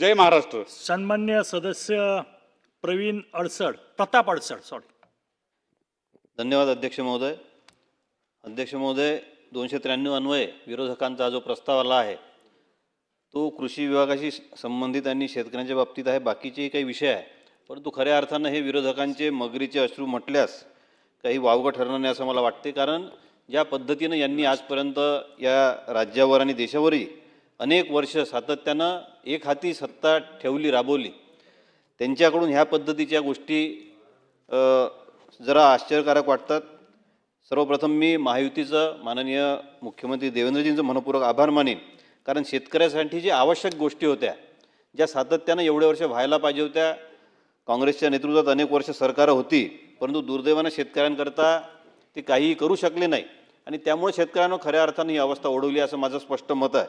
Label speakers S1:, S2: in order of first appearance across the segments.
S1: जय महाराष्ट्र.
S2: सन्मान्य सदस्य प्रवीण अडसड प्रताप अडसड सॉरी
S3: धन्यवाद अध्यक्ष महोदय. अध्यक्ष महोदय दोनशे त्र्याण्णव अन्वये विरोधकांचा जो प्रस्ताव आला आहे तो कृषी विभागाशी संबंधित आणि शेतकऱ्यांच्या बाबतीत आहे. बाकीचेही काही विषय आहे. परंतु खऱ्या अर्थानं हे विरोधकांचे मगरीचे अश्रू म्हटल्यास काही वावगं ठरणार नाही असं मला वाटते. कारण ज्या पद्धतीनं यांनी आजपर्यंत या राज्यावर आणि देशावरही अनेक वर्ष सातत्यानं एक हाती सत्ता ठेवली राबवली. त्यांच्याकडून ह्या पद्धतीच्या गोष्टी जरा आश्चर्यकारक वाटतात. सर्वप्रथम मी महायुतीचं माननीय मुख्यमंत्री देवेंद्रजींचं मनपूर्वक आभार मानेन. कारण शेतकऱ्यासाठी जे आवश्यक गोष्टी होत्या ज्या सातत्यानं एवढे वर्ष व्हायला पाहिजे होत्या काँग्रेसच्या नेतृत्वात अनेक वर्ष सरकारं होती परंतु दुर्दैवानं शेतकऱ्यांकरता ते काहीही करू शकले नाही. आणि त्यामुळे शेतकऱ्यांना खऱ्या अर्थानं ही अवस्था ओढवली असं माझं स्पष्ट मत आहे.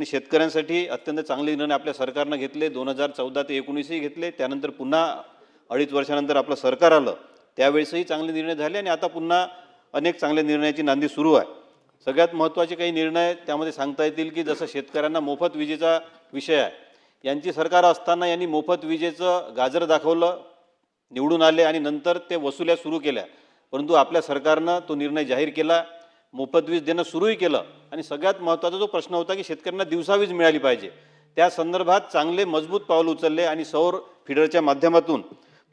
S3: आणि शेतकऱ्यांसाठी अत्यंत चांगले निर्णय आपल्या सरकारनं घेतले. दोन हजार चौदा ते एकोणीसही घेतले. त्यानंतर पुन्हा अडीच वर्षानंतर आपलं सरकार आलं. त्यावेळेसही चांगले निर्णय झाले आणि आता पुन्हा अनेक चांगल्या निर्णयाची नांदी सुरू आहे. सगळ्यात महत्त्वाचे काही निर्णय त्यामध्ये सांगता येतील की जसं शेतकऱ्यांना मोफत विजेचा विषय आहे. यांची सरकार असताना यांनी मोफत विजेचं गाजर दाखवलं निवडून आले आणि नंतर ते वसुल्या सुरू केल्या. परंतु आपल्या सरकारनं तो निर्णय जाहीर केला. मोफत वीज देणं सुरूही केलं. आणि सगळ्यात महत्त्वाचा जो प्रश्न होता की शेतकऱ्यांना दिवसा वीज मिळाली पाहिजे. त्या संदर्भात चांगले मजबूत पाऊल उचलले आणि सौर फिडरच्या माध्यमातून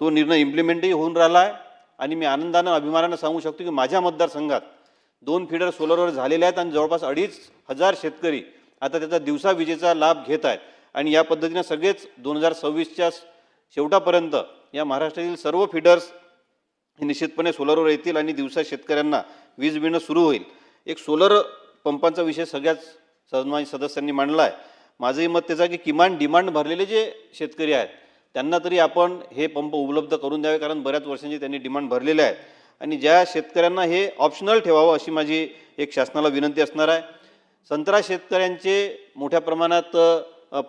S3: तो निर्णय इम्प्लिमेंटही होऊन राहिला आहे. आणि मी आनंदानं अभिमानानं सांगू शकतो की माझ्या मतदारसंघात दोन फिडर सोलरवर झालेले आहेत आणि जवळपास अडीच हजार शेतकरी आता त्याचा दिवसा विजेचा लाभ घेत आहेत. आणि या पद्धतीनं सगळेच दोन हजार सव्वीसच्या शेवटापर्यंत या महाराष्ट्रातील सर्व फिडर्स हे निश्चितपणे सोलरवर येतील आणि दिवसा शेतकऱ्यांना वीज मिळणं सुरू होईल. एक सोलर पंपांचा विषय सगळ्याच सन्मान सदस्यांनी मांडला आहे माझंही मत त्याचं आहे की किमान डिमांड भरलेले जे शेतकरी आहेत त्यांना तरी आपण हे पंप उपलब्ध करून द्यावे कारण बऱ्याच वर्षांची त्यांनी डिमांड भरलेले आहेत. आणि ज्या शेतकऱ्यांना हे ऑप्शनल ठेवावं अशी माझी एक शासनाला विनंती असणार आहे. संत्रा शेतकऱ्यांचे मोठ्या प्रमाणात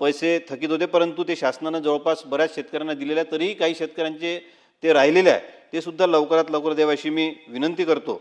S3: पैसे थकीत होते परंतु ते शासनानं जवळपास बऱ्याच शेतकऱ्यांना दिलेले आहे तरीही काही शेतकऱ्यांचे ते राहिलेले आहे ते सुद्धा लवकरात लवकर द्यावे अशी मी विनंती करतो.